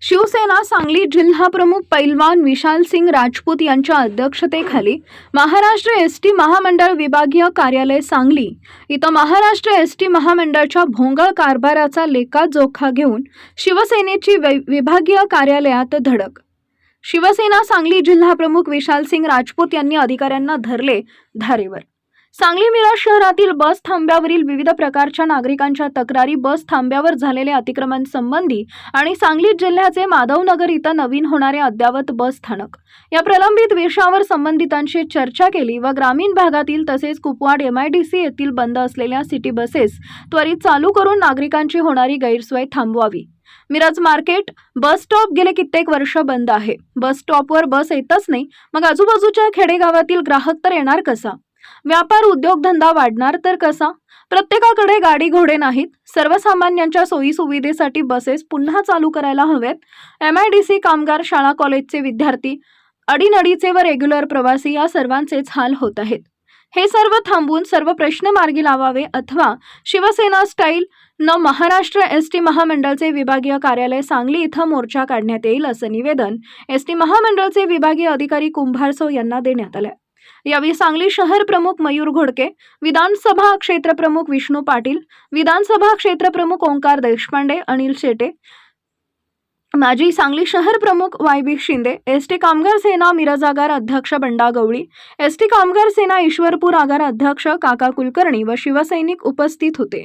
शिवसेना सांगली जिल्हा प्रमुख पैलवान विशाल सिंग राजपूत यांच्या अध्यक्षतेखाली महाराष्ट्र एस टी महामंडळ विभागीय कार्यालय सांगली इथं महाराष्ट्र एस टी महामंडळच्या भोंगळ कारभाराचा लेखाजोखा घेऊन शिवसेनेची वै- विभागीय कार्यालयात धडक. शिवसेना सांगली जिल्हा प्रमुख विशाल सिंग राजपूत यांनी अधिकाऱ्यांना धरले धारेवर. सांगली मिरज शहरातील बस थांब्यावरील विविध प्रकारच्या नागरिकांच्या तक्रारी बस थांब्यावर झालेल्या अतिक्रमणसंबंधी आणि सांगली जिल्ह्याचे माधवनगर इथं नवीन होणारे अद्ययावत बस स्थानक. या प्रलंबित विषयावर संबंधितांशी चर्चा केली व ग्रामीण भागातील तसेच कुपवाड एमआयडीसी येथील बंद असलेल्या सिटी बसेस त्वरित चालू करून नागरिकांची होणारी गैरसोय थांबवावी. मिरज मार्केट बस स्टॉप गेले कित्येक वर्ष बंद आहे. बस स्टॉपवर बस येतच नाही. मग आजूबाजूच्या खेडेगावातील ग्राहक तर येणार कसा? व्यापार उद्योगधंदा वाढणार तर कसा? प्रत्येकाकडे गाडी घोडे नाहीत. सर्वसामान्यांच्या सोयी सुविधेसाठी बसेस पुन्हा चालू करायला हवेत. एम आय डी सी कामगार शाळा कॉलेजचे विद्यार्थी अडीनडीचे व रेग्युलर प्रवासी या सर्वांचेच हाल होत आहेत. हे सर्व थांबवून सर्व प्रश्न मार्गी लावावे अथवा शिवसेना स्टाईल न महाराष्ट्र एस टी महामंडळचे विभागीय कार्यालय सांगली इथं मोर्चा काढण्यात येईल असं निवेदन एस टी महामंडळचे विभागीय अधिकारी कुंभारसो यांना देण्यात आलं यावेळी सांगली शहर प्रमुख मयूर घोडके विधानसभा क्षेत्रप्रमुख विष्णू पाटील विधानसभा क्षेत्रप्रमुख ओंकार देशपांडे अनिल शेटे माजी सांगली शहर प्रमुख Y B Shinde S T कामगार सेना मिरज आगार अध्यक्ष बंडा गवळी एस टी कामगार सेना ईश्वरपूर आगार अध्यक्ष काका कुलकर्णी व शिवसैनिक उपस्थित होते.